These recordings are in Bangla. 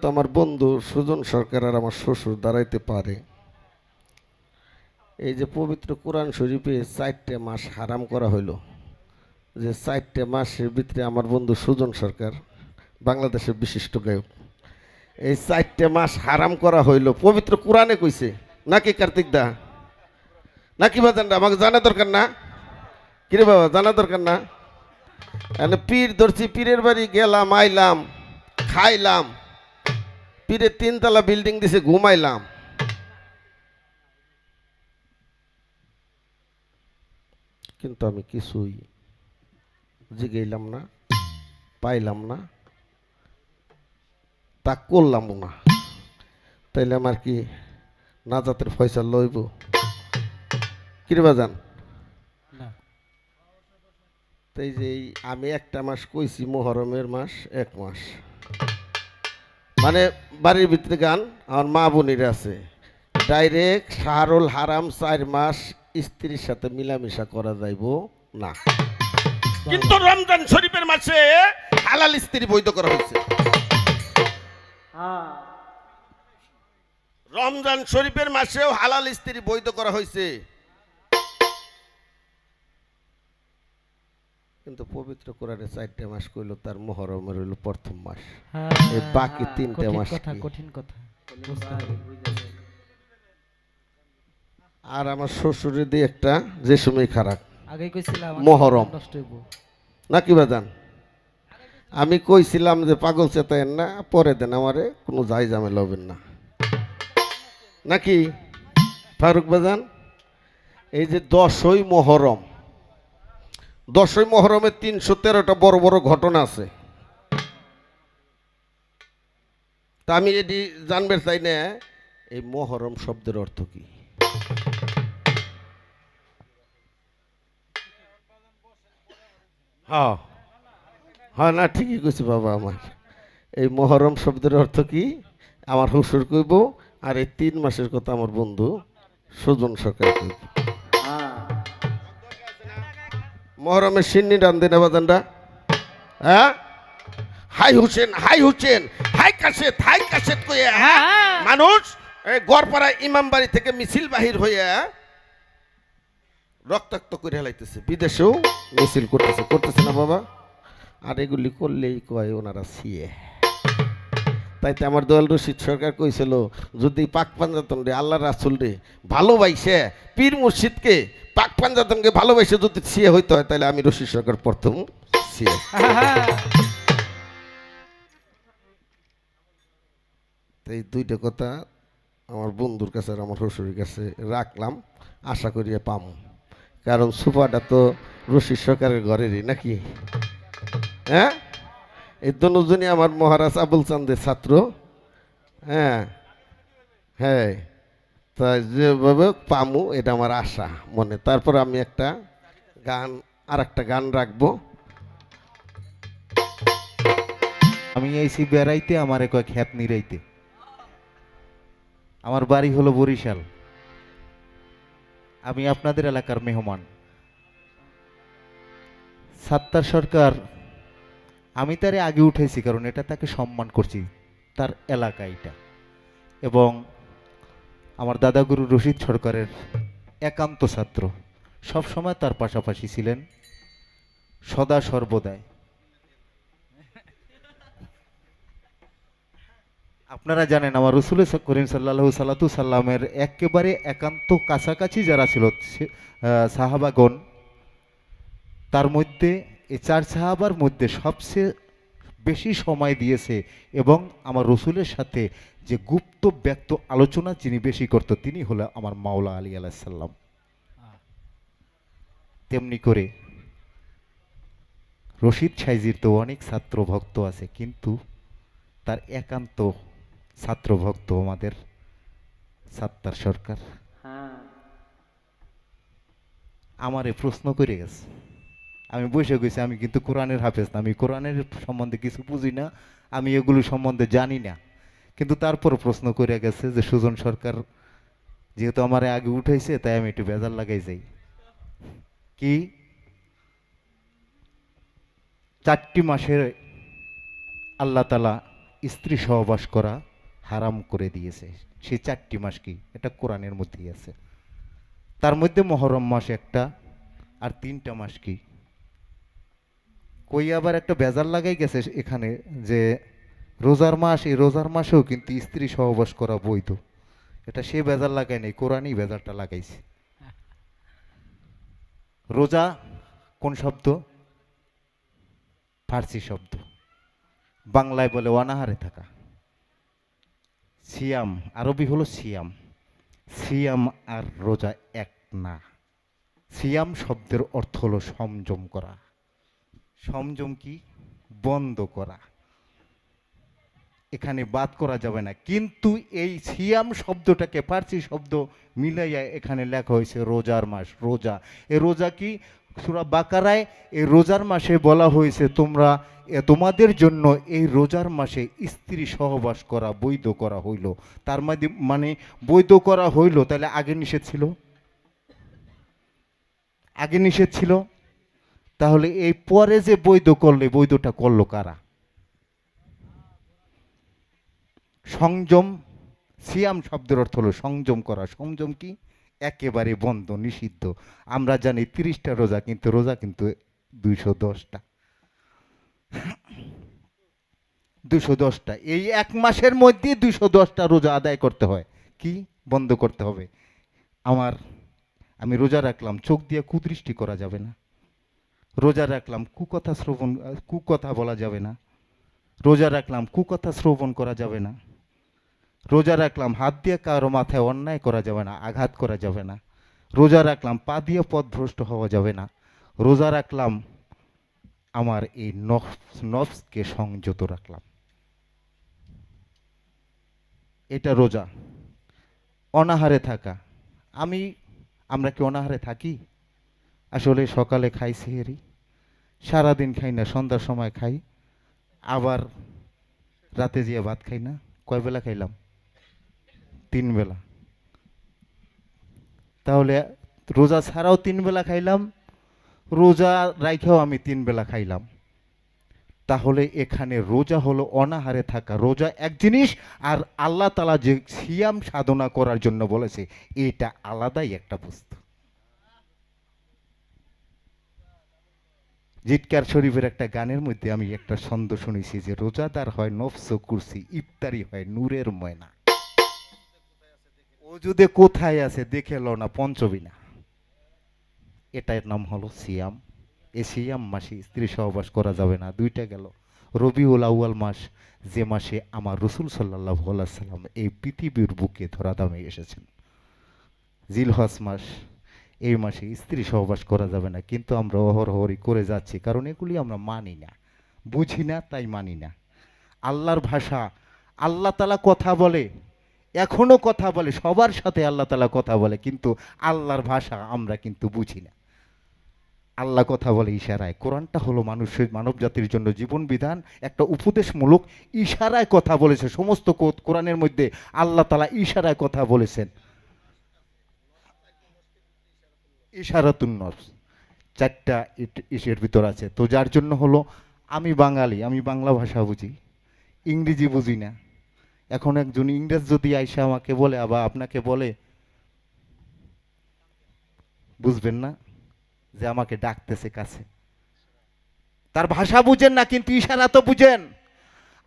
তো আমার বন্ধু সুজন সরকার আর আমার শ্বশুর দাঁড়াইতে পারে। এই যে পবিত্র কোরআন শরীফে চারটে মাস হারাম করা হইল। যে চারটে মাসের ভিতরে আমার বন্ধু সুজন সরকার বাংলাদেশের বিশিষ্ট গায়ক। এই চারটে মাস হারাম করা হইল। পবিত্র কোরআনে কইছে, নাকি কার্তিক দা? নাকি বাজান আমাকে জানা দরকার না? কিরে বাবা, জানা দরকার না? পীর ধরছি, পীরের বাড়ি গেলাম, আইলাম, খাইলাম। পীরের তিনতলা বিল্ডিং দিছে ঘুমাইলাম। কিন্তু আমি কিছুই জিগাইলাম না পাইলাম না তা করলাম না। তাইলে আমার কি নাজাতের পয়সা লইব? কিরবা বাজান? না। তাই যে আমি একটা মাস কইছি মোহরমের মাস এক মাস। মানে বাড়ির ভিতরে গান আমার মা বোনের আছে। ডাইরেক্ট শাহরুল হারাম চার মাস স্ত্রীর সাথে মিলামিশা করা যাইব না। কিন্তু রমজান শরীফের মাসে হালাল স্ত্রী বৈধ করা হয়েছে। রমজান শরীফের মাসেও হালাল স্ত্রী বৈধ করা হয়েছে। কিন্তু পবিত্র কোরআনে চারটে মাস কইল তার মহরমের হইল প্রথম মাস। এই বাকি তিনটে কঠিন মাস কথা কঠিন কথা। আর আমার শ্বশুরের দিয়ে একটা যে সময় খারাপ আগেই কইছিলাম মহরম। নাকি বাজান? আমি কইছিলাম যে পাগল চেতায়েন না পরে দেন আমারে কোনো যাই ঝামেলা হবেন না। নাকি? ফারুক বাজান এই যে দশই মহরম দশই মহরমে তিনশো তেরোটা বড় বড় ঘটনা আছে। তা আমি এটি জানবে চাই না এই মহরম শব্দের অর্থ কি? হ্যাঁ হ্যাঁ না ঠিকই কইছে বাবা আমার। এই মহরম শব্দের অর্থ কি? আমার হুসুর কইব আর এই তিন মাসের কথা আমার বন্ধু সুজন সরকার কইব। মহরমের সিন্নি রান দেন বাজানরা হ্যাঁ? হাই হুসেন হাই হুসেন হাই কাশেত হাই কাশেত কইয়া হ্যাঁ? মানুষ এই গড়পাড়া ইমাম বাড়ি থেকে মিছিল বাহির হইয়া রক্তাক্ত করে হেলাইতেছে বিদেশেও মিছিল করতেছে করতেছে না বাবা? আর এগুলি করলেই কয় ওনারা সিয়ে তাইতে আমার দয়াল রশিদ সরকার কইছিল যদি পাক পাঞ্জাতন রে আল্লাহ রাসুল রে ভালোবাইসে পীর মুর্শিদকে পাক পাঞ্জাতনকে ভালোবাসে যদি সিয়ে হইতে হয়, তাহলে আমি রশিদ সরকার প্রথম সিয়ে। এই দুইটা কথা আমার বন্ধুর কাছে আর আমার শ্বশুরের কাছে রাখলাম, আশা করিয়া পাম। কারণ সুপাটা তো রশিদ সরকারের ঘরেরই নাকি? হ্যাঁ? এই দুজনই আমার মহারাজ আবুল চান্দের ছাত্র। হ্যাঁ হ্যাঁ। তা যেভাবে পামু, এটা আমার আশা মনে। তারপর আমি একটা গান আর একটা গান রাখব। আমি আইছি বেড়াইতে, আমার কয় খ্যাত নিরাইতে। আমার বাড়ি হলো বরিশাল। আমি আপনাদের এলাকার মেহমান। সাত্তার সরকার, আমি তারে আগে উঠেছি, কারণ এটা তাকে সম্মান করছি, তার এলাকা এটা। এবং আমার দাদাগুরু রশিদ সরকারের একান্ত ছাত্র। সব সময় তার পাশাপাশি ছিলেন সদা সর্বদাই। আপনারা জানেন, আমার রসুল করিম সাল্লাহ সাল্লাতু সাল্লামের একেবারে একান্ত কাছাকাছি যারা ছিল সাহাবাগণ, তার মধ্যে, এই চার সাহাবার মধ্যে সবচেয়ে বেশি সময় দিয়েছে এবং আমার রসুলের সাথে যে গুপ্ত ব্যক্ত আলোচনা যিনি বেশি করত তিনি হলো আমার মাওলা আলী আলাহিসাল্লাম তেমনি করে রশিদ সাইজির তো অনেক ছাত্র ভক্ত আছে কিন্তু তার একান্ত ছাত্র ভক্ত আমাদের সাত্তার সরকার। আমারে প্রশ্ন করে গেছে আমি বসে গেছি, আমি কিন্তু কোরআনের হাফেজ না, আমি কোরআনের সম্বন্ধে কিছু বুঝি না, আমি এগুলো সম্বন্ধে জানি না। কিন্তু তারপর প্রশ্ন করে গেছে যে, সুজন সরকার যেহেতু আমার আগে উঠাইছে, তাই আমি একটু বেজার লাগাই যাই। কি? চারটি মাসের আল্লাহ তালা স্ত্রী সহবাস করা হারাম করে দিয়েছে। সেই চারটি মাস কি? এটা কোরআনের মধ্যেই আছে। তার মধ্যে মহরম মাস একটা, আর তিনটা মাস কি? কই আবার একটা বেজার লাগাই গেছে এখানে যে রোজার মাস, এই রোজার মাসেও কিন্তু স্ত্রী সহবাস করা বৈধ। এটা সে বেজার লাগায় নেই, কোরআনই বেজারটা লাগাইছে। রোজা কোন শব্দ? ফার্সি শব্দ। বাংলায় বলে অনাহারে থাকা। সিয়াম, আরবি হলো সিয়াম। সিয়াম আর রোজা এক না। সিয়াম শব্দের অর্থ হলো সংযম করা। সংযম কি বন্ধ করা। এখানে বাদ করা যাবে না। কিন্তু এই সিয়াম শব্দটাকে ফার্সি শব্দ মিলাইয়া এখানে লেখা হয়েছে রোজার মাস, রোজা। এ রোজা কি? সুরা বাকারায় এই রোজার মাসে বলা হয়েছে তোমরা তোমাদের জন্য এই রোজার মাসে স্ত্রী সহবাস করা, বৈধ করা হইল। তার মধ্যে মানে বৈধ করা হইল, তাহলে আগে নিষেধ ছিল? আগে নিষেধ ছিল? তাহলে এই পরে যে বৈধ করলে বৈধটা করল কারা? সংযম, সিয়াম শব্দের অর্থ হলো সংযম করা। সংযম কি? একেবারে বন্ধ, নিষিদ্ধ। আমরা জানি তিরিশটা রোজা, কিন্তু রোজা কিন্তু দুইশো দশটা। দুশো দশটা। এই এক মাসের মধ্যে দুশো দশটা রোজা আদায় করতে হয়। কি? বন্ধ করতে হবে। আমার, আমি রোজা রাখলাম, চোখ দিয়ে কুদৃষ্টি করা যাবে না। রোজা রাখলাম, কুকথা শ্রবণ কুকথা বলা যাবে না। রোজা রাখলাম, কুকথা শ্রবণ করা যাবে না। রোজা রাখলাম, হাত দিয়ে কারও মাথায় অন্যায় করা যাবে না, আঘাত করা যাবে না। রোজা রাখলাম, পা দিয়ে পথভ্রষ্ট হওয়া যাবে না। রোজা রাখলাম, আমার এই নফস, নফসকে সংযত রাখলাম। এটা রোজা। অনাহারে থাকা। আমি, আমরা কি অনাহারে থাকি? আসলে সকালে খাই সেহেরি। সারাদিন খাই না, সন্ধ্যার সময় খাই, আবার রাতে যেয়ে ভাত খাই না। কয় বেলা খাইলাম? তিন বেলা। তাহলে রোজা ছাড়াও তিন বেলা খাইলাম, রোজা রাইখেও আমি তিন বেলা খাইলাম। তাহলে এখানে রোজা হলো অনাহারে থাকা, রোজা এক জিনিস আর আল্লাহ তালা যে সিয়াম সাধনা করার জন্য বলেছে, এটা আলাদাই একটা বস্তু। জিটকার শরীফের একটা গানের মধ্যে আমি একটা ছন্দ শুনেছি যে, রোজাদার হয় নফস কুরসি, ইফতারি হয় নূরের ময়না। ও যদি কোথায় আছে দেখে লো না পঞ্চবিনা এটার নাম হলো সিয়াম। এ সিয়াম মাসে স্ত্রী সহবাস করা যাবে না, দুইটা গেল। রবিউল আউয়াল মাস, যে মাসে আমার রসুল সাল্লাহ সাল্লাম এই পৃথিবীর বুকে ধরাধামে এসেছেন। জিলহজ মাস এই মাসে স্ত্রী সহবাস করা যাবে না, কিন্তু আমরা অহরহরি করে যাচ্ছি, কারণ এগুলি আমরা মানি না। বুঝি না, তাই মানি না। আল্লাহর ভাষা, আল্লাহ তালা কথা বলে এখনও কথা বলে, সবার সাথে আল্লাহ তালা কথা বলে, কিন্তু আল্লাহর ভাষা আমরা কিন্তু বুঝি না। আল্লাহ কথা বলে ইশারায়। কোরআনটা হলো মানুষের মানব জাতির জন্য জীবন বিধান, একটা উপদেশমূলক ইশারায় কথা বলেছে। সমস্ত কোরআনের মধ্যে আল্লাহ তালা ইশারায় কথা বলেছেন। ইশারাতুন নফস, চারটা ইসের ভিতর আছে। তো যার জন্য হলো, আমি বাঙালি, আমি বাংলা ভাষা বুঝি, ইংরেজি বুঝি না। এখন একজন ইংরেজ যদি আইসা আমাকে বলে, আবার আপনাকে বলে, বুঝবেন না যে আমাকে ডাকতেছে কাছে। তার ভাষা বুঝেন না, কিন্তু ইশারা তো বুঝেন।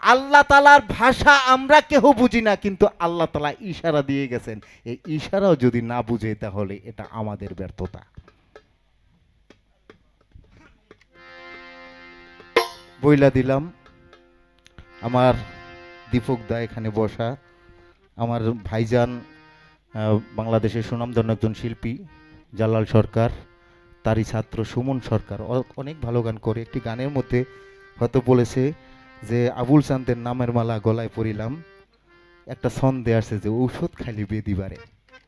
আল্লাহ তালার ভাষা আমরা কেহ বুঝি না, কিন্তু আল্লাহ তালা ইশারা দিয়ে গেছেন। এই ইশারাও যদি না বুঝে, তাহলে এটা আমাদের ব্যর্থতা। বইলা দিলাম, আমার দীপক দা এখানে বসা। আমার ভাইজান বাংলাদেশের সুনামধন্য একজন শিল্পী, জালাল সরকার, তারই ছাত্র সুমন সরকার। অনেক ভালো গান করে, একটি গানের মধ্যে হয়তো বলেছে যে আবুল চান্দের নামের মালা গলায় পরিলাম, একটা ছন্দে আসছে যে ঔষধ খালি বেদি বারে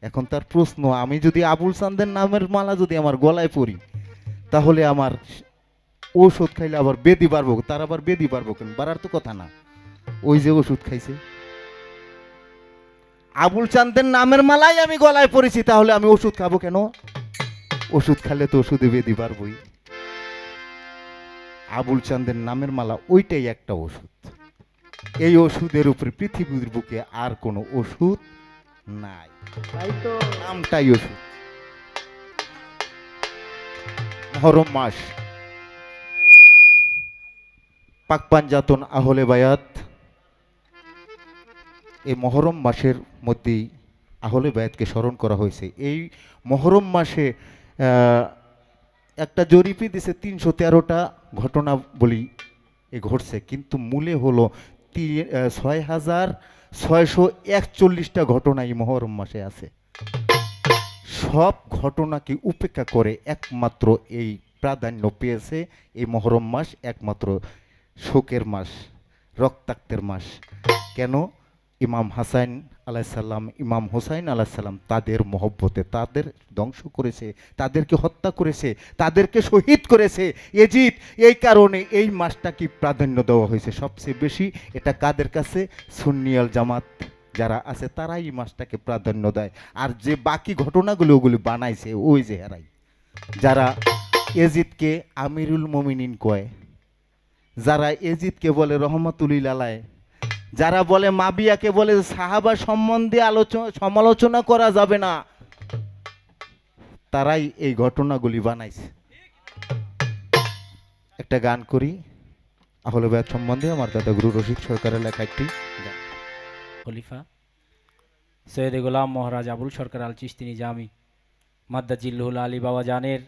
এখন তার প্রশ্ন, আমি যদি আবুল চান্দের নামের মালা যদি আমার গলায় পরি, তাহলে আমার ঔষধ খাইলে আবার বেদি বাড়বো তার আবার বেদি বাড়বো কেন বাড়ার তো কথা না। ওই যে ওষুধ খাইছে। আবুল চান্দের নামের মালাই আমি গলায় পড়েছি তাহলে আমি ওষুধ খাব কেন? ওষুধ খেলে তো ওষুধে বেদি পারবই আবুল চান্দের নামের মালা ওইটাই একটা ওষুধ। এই ওষুধের উপরে পৃথিবীর বুকে আর কোনো ওষুধ নাই। তাই তো নামটাই ওষুধ। মহরম মাস। পাকপাঞ্জাতন আহলে বায়াত এই মহরম মাসের মধ্যেই আহলে বায়াতকে স্মরণ করা হয়েছে। এই মহরম মাসে আহ, একটা জরিপে দিছে তিনশো তেরোটা ঘটনা বলি এ ঘটছে, কিন্তু মূলে হলো ছয় হাজার ছয়শো একচল্লিশটা ঘটনা এই মহরম মাসে আছে। সব ঘটনাকে উপেক্ষা করে একমাত্র এই প্রাধান্য পেয়েছে এই মহরম মাস একমাত্র শোকের মাস, রক্তাক্তের মাস। কেন? ইমাম হাসাইন আলাইসাল্লাম ইমাম হোসাইন আলাইসাল্লাম তাদের মহব্বতে, তাদের ধ্বংস করেছে, তাদেরকে হত্যা করেছে, তাদেরকে শহীদ করেছে। এজিদ, এই কারণে এই মাসটাকে প্রাধান্য দেওয়া হয়েছে? সবচেয়ে বেশি এটা কাদের কাছে? সুন্নিয়াল জামাত যারা আছে, তারাই এই মাসটাকে প্রাধান্য দেয়। আর যে বাকি ঘটনাগুলো ওগুলি বানাইছে, ওই যে হেরাই। যারা এজিদকে আমিরুল মমিনিন কয়, যারা এজিদকে বলে রহমতুলিল আলায় যারা বলে মাবিয়াকে বলে সাহাবা সম্বন্ধে আলোচনা সমালোচনা করা যাবে না, তারাই এই ঘটনাগুলি বানাইছে। একটা গান করি, আহলে ব্যাগ সম্বন্ধে আমার দাদা গুরু রশিদ সরকারের লেখা একটি গান। খলিফা, সৈয়দ গোলাম মহারাজ আবুল সরকার আল চিস্তি নিজামি মাদ্দাজিল্লুল আলী বাবা জানের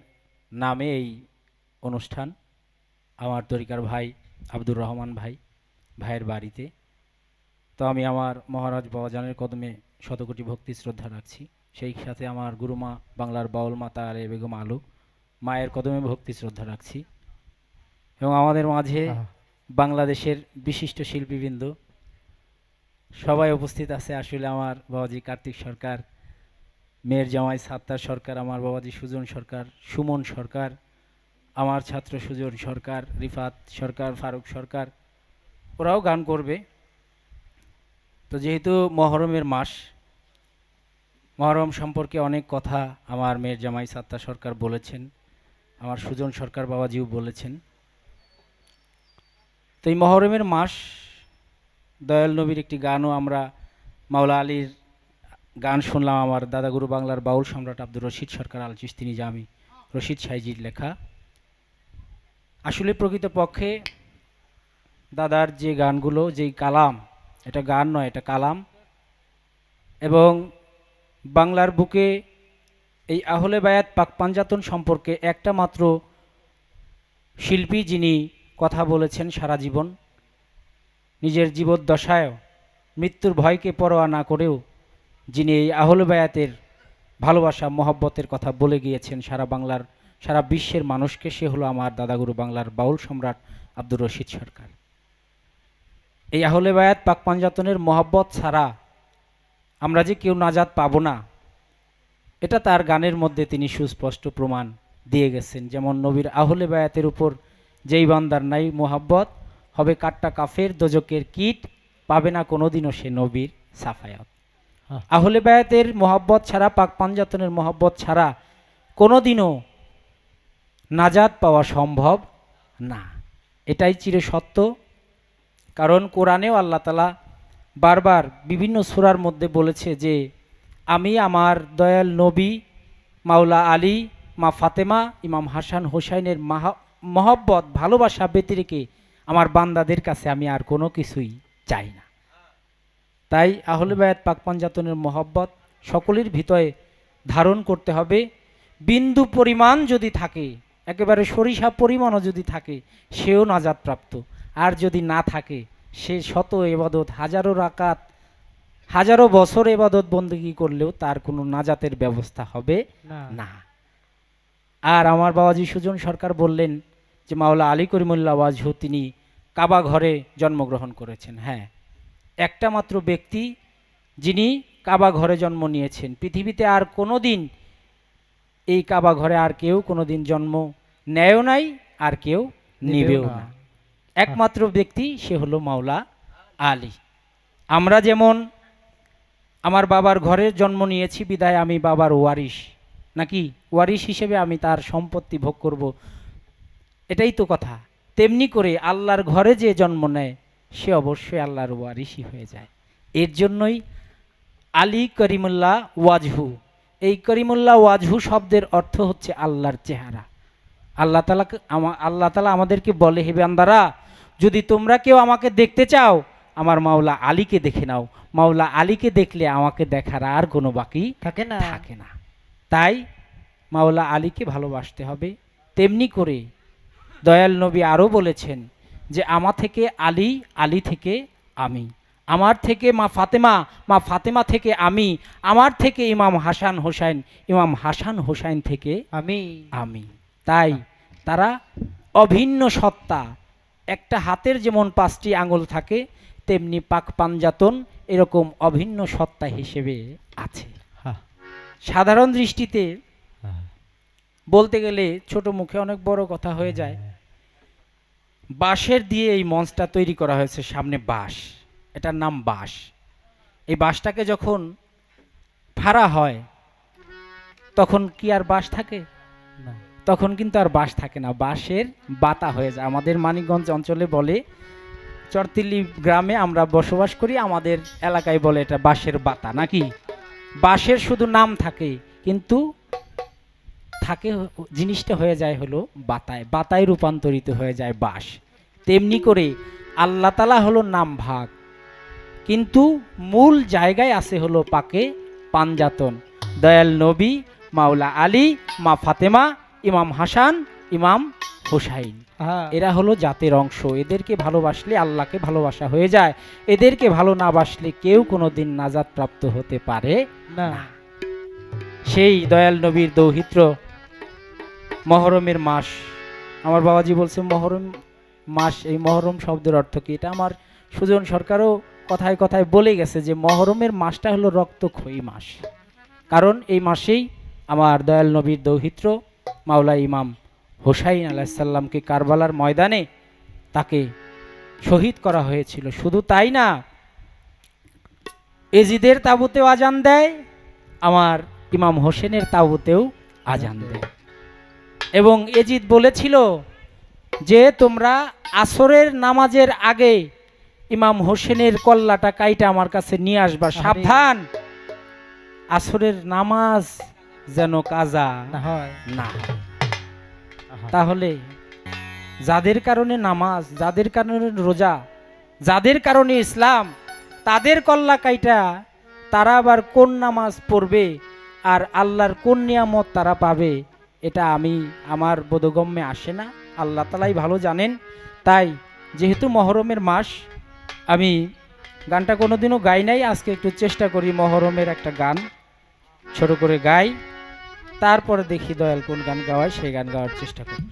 নামে এই অনুষ্ঠান। আমার তরিকার ভাই আব্দুর রহমান ভাই, ভাইয়ের বাড়িতে। তো আমি আমার মহারাজ বাবা জানের কদমে শতকোটি ভক্তি শ্রদ্ধা রাখছি। সেই সাথে আমার গুরুমা বাংলার বাউল মাতা আরে বেগম আলু মায়ের কদমে ভক্তি শ্রদ্ধা রাখছি। এবং আমাদের মাঝে বাংলাদেশের বিশিষ্ট শিল্পীবৃন্দ সবাই উপস্থিত আছে। আসলে আমার বাবাজি কার্তিক সরকার মেয়ের জামাই সাত্তার সরকার আমার বাবাজি সুজন সরকার সুমন সরকার আমার ছাত্র সুজন সরকার রিফাত সরকার ফারুক সরকার ওরাও গান করবে। তো যেহেতু মহরমের মাস, মহরম সম্পর্কে অনেক কথা আমার মেয়ের জামাই সাত্তা সরকার বলেছেন, আমার সুজন সরকার বাবাজিও বলেছেন। তো এই মহরমের মাস দয়াল নবীর একটি গানও আমরা মাওলা আলীর গান শুনলাম আমার দাদাগুরু বাংলার বাউল সম্রাট আব্দুর রশিদ সরকার আল চিস্তি নিজামি রশিদ সাইজির লেখা। আসলে প্রকৃতপক্ষে দাদার যে গানগুলো, যেই কালাম এটা গান নয়, এটা কালাম। এবং বাংলার বুকে এই আহলে বায়াত পাক পাঞ্জাতন সম্পর্কে একটা মাত্র শিল্পী যিনি কথা বলেছেন সারা জীবন, নিজের জীবদ্দশায়ও, মৃত্যুর ভয়কে পরোয়া না করেও যিনি এই আহলে বায়াতের ভালোবাসা, মহব্বতের কথা বলে গিয়েছেন সারা বাংলার, সারা বিশ্বের মানুষকে, সে হলো আমার দাদাগুরু বাংলার বাউল সম্রাট আব্দুর রশিদ সরকার। এই আহলে বায়াত পাক পাঞ্জাতনের মহব্বত ছাড়া আমরা যে কেউ নাজাত পাবো না এটা তার গানের মধ্যে তিনি সুস্পষ্ট প্রমাণ দিয়ে গেছেন। যেমন নবীর আহলে বায়াতের উপর যেই বান্দার নাই মোহাব্বত হবে কাট্টা কাফের দোজকের কীট পাবে না কোনোদিনও সে নবীর সাফায়াত। আহলে বায়াতের মোহাব্বত ছাড়া পাক পাঞ্জাতনের মোহাব্বত ছাড়া কোনোদিনও নাজাত পাওয়া সম্ভব না। এটাই চির সত্য কারণ কোরআনেও আল্লাহ তালা বারবার বিভিন্ন সূরার মধ্যে বলেছে যে, আমি আমার দয়াল নবী মাওলা আলী, মা ফাতেমা, ইমাম হাসান হোসাইনের মাহা, মহব্বত, ভালোবাসা, ব্যতিরেকে আমার বান্দাদের কাছে আমি আর কোনো কিছুই চাই না। তাই আহলে বায়াত পাক পাঞ্জাতনের মহব্বত সকলের ভিতরে ধারণ করতে হবে। বিন্দু পরিমাণ যদি থাকে, একেবারে সরিষা পরিমাণও যদি থাকে, সেও নাজাত প্রাপ্ত আর যদি না থাকে সে শত এবাদত হাজারো রাকাত হাজারো বছর এবাদত বন্দী করলেও তার কোনো নাজাতের ব্যবস্থা হবে না। আর আমার বাবাজি সুজন সরকার বললেন যে মাওলা আলী করিমুল্লাহ ওয়াজহু তিনি কাবা ঘরে জন্মগ্রহণ করেছেন। হ্যাঁ একটা মাত্র ব্যক্তি যিনি কাবা ঘরে জন্ম নিয়েছেন। পৃথিবীতে আর কোনো দিন এই কাবা ঘরে আর কেউ কোনো দিন জন্ম নেয়ও নাই আর কেউ নিবেও না। একমাত্র ব্যক্তি সে হলো মাওলা আলী। আমরা যেমন আমার বাবার ঘরে জন্ম নিয়েছি, বিদায় আমি বাবার ওয়ারিশ। নাকি ওয়ারিশ হিসেবে আমি তার সম্পত্তি ভোগ করব? এটাই তো কথা। তেমনি করে আল্লাহর ঘরে যে জন্ম নেয়, সে অবশ্যই আল্লাহর ওয়ারিসি হয়ে যায়। এর জন্যই আলী করিমুল্লাহ ওয়াজহু। এই করিমুল্লাহ ওয়াজহু শব্দের অর্থ হচ্ছে আল্লাহর চেহারা। আল্লাহ তালা আল্লাহ তালা আমাদেরকে বলে, হে বান্দারা যদি তোমরা কেউ আমাকে দেখতে চাও আমার মাওলা আলীকে দেখে নাও। মাওলা আলীকে দেখলে আমাকে দেখার আর কোনো বাকি থাকে না। থাকে না। তাই মাওলা আলীকে ভালোবাসতে হবে। তেমনি করে দয়াল নবী আরও বলেছেন যে আমার থেকে আলী আলী থেকে আমি। আমার থেকে মা ফাতেমা মা ফাতেমা থেকে আমি। আমার থেকে ইমাম হাসান হোসাইন ইমাম হাসান হোসাইন থেকে আমি। আমি। তাই তারা অভিন্ন সত্তা একটা হাতের যেমন পাঁচটি আঙুল থাকে তেমনি পাক পাঞ্জাতন এরকম অভিন্ন সত্তা হিসেবে আছে। হ্যাঁ। সাধারণ দৃষ্টিতে বলতে গেলে ছোট মুখে অনেক বড় কথা হয়ে যায়। বাঁশের দিয়ে এই মঞ্চটা তৈরি করা হয়েছে সামনে বাঁশ। এটার নাম বাঁশ। এই বাঁশটাকে যখন ফাড়া হয় তখন কি আর বাঁশ থাকে? না। তখন কিন্তু আর বাঁশ থাকে না, বাঁশের বাতা হয়ে যায়। আমাদের মানিকগঞ্জ অঞ্চলে বলে, চরতিল্লি গ্রামে আমরা বসবাস করি, আমাদের এলাকায় বলে এটা বাঁশের বাতা, নাকি? বাঁশের শুধু নাম থাকে, কিন্তু থাকে জিনিসটা হয়ে যায় হলো বাতায় বাতায় রূপান্তরিত হয়ে যায় বাঁশ। তেমনি করে আল্লাহ তালা হলো নাম ভাগ, কিন্তু মূল জায়গায় আছে হলো পাকে পাঞ্জাতন দয়াল নবী, মাওলা আলী, মা ফাতেমা ইমাম হাসান ইমাম হোসাইন। হ্যাঁ। এরা হলো জাতের অংশ। এদেরকে ভালোবাসলে আল্লাহকে ভালোবাসা হয়ে যায়। এদেরকে ভালো না বাসলে কেউ কোনোদিন নাজাদ প্রাপ্ত হতে পারে না। সেই দয়াল নবীর দৌহিত্র মহরমের মাস। আমার বাবাজি বলছে মহরম মাস এই মহরম শব্দের অর্থ কি? এটা আমার সুজন সরকারও কথায় কথায় বলে গেছে যে মহরমের মাসটা হলো রক্তক্ষয়ী মাস। কারণ এই মাসেই আমার দয়াল নবীর দৌহিত্র মাওলা ইমাম হোসাইন আলাহিসাল্লামকে কারবালার ময়দানে তাকে শহীদ করা হয়েছিল। শুধু তাই না এজিদের তাবুতেও আজান দেয় আমার ইমাম হোসেনের তাবুতেও আজান দেয়। এবং এজিদ বলেছিল যে তোমরা আসরের নামাজের আগে ইমাম হোসেনের কল্লাটা কাইটা আমার কাছে নিয়ে আসবা। সাবধান। আসরের নামাজ যেন কাজা না হয়। না। তাহলে যাদের কারণে নামাজ যাদের কারণে রোজা যাদের কারণে ইসলাম তাদের কল্লা কাইটা তারা আবার কোন নামাজ পড়বে আর আল্লাহর কোন নিয়ামত তারা পাবে এটা আমি আমার বোধগম্যে আসে না। আল্লাহ তালাই ভালো জানেন। তাই যেহেতু মহরমের মাস আমি গানটা কোনোদিনও গাই নাই আজকে একটু চেষ্টা করি মহরমের একটা গান ছোট করে গাই। তারপরে দেখি দয়াল কোন গান গাওয়ায় সেই গান গাওয়ার চেষ্টা করব